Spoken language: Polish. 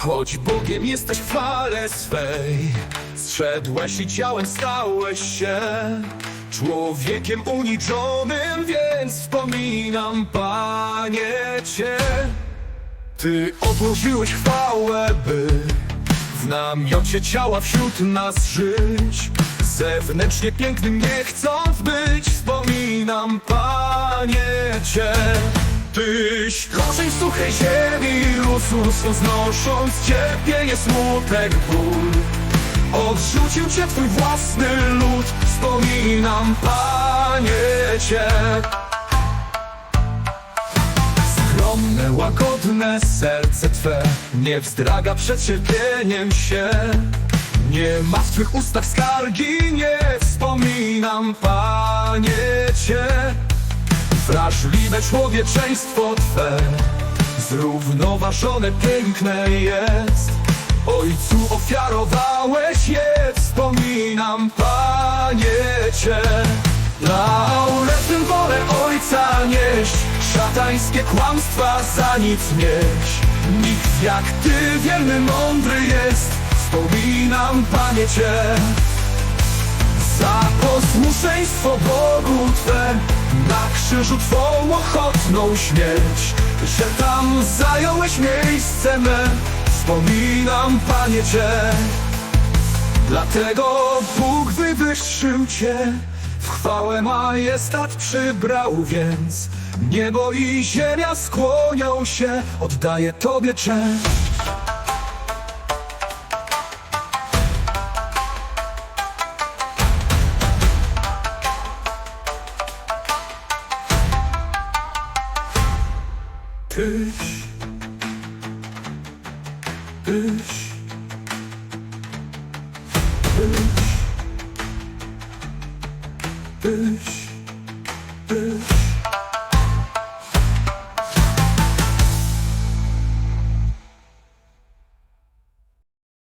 Choć Bogiem jesteś w chwale swej Zszedłeś i ciałem stałeś się Człowiekiem uniczonym, więc wspominam, Panie Cię. Ty odłożyłeś chwałę, by w namiocie ciała wśród nas żyć. Zewnętrznie pięknym nie chcąc być Wspominam, Panie Cię Tyś korzeń suchej ziemi rósł Znosząc cierpienie, smutek, ból. Odrzucił Cię Twój własny lud Wspominam, Panie Cię. Skromne, łagodne serce Twe Nie wzdraga przed cierpieniem się. Nie ma w Twych ustach skargi Nie wspominam, Panie Cię Wrażliwe człowieczeństwo Twe. Zrównoważone, piękne jest. Ojcu ofiarowałeś je. Wspominam, Panie Cię. Lauretem wolę Ojca nieść Szatańskie kłamstwa za nic mieć. Nikt jak Ty wierny, mądry jest. Wspominam, Panie Cię. Za posłuszeństwo Bogu Twe Na krzyżu Twą ochotną śmierć Że tam zająłeś miejsce me. Wspominam Panie Cię. Dlatego Bóg wywyższył Cię. W chwałę majestat przybrał więc Niebo i ziemia skłonią się. Oddaję Tobie cześć Üç Üç Üç Üç Üç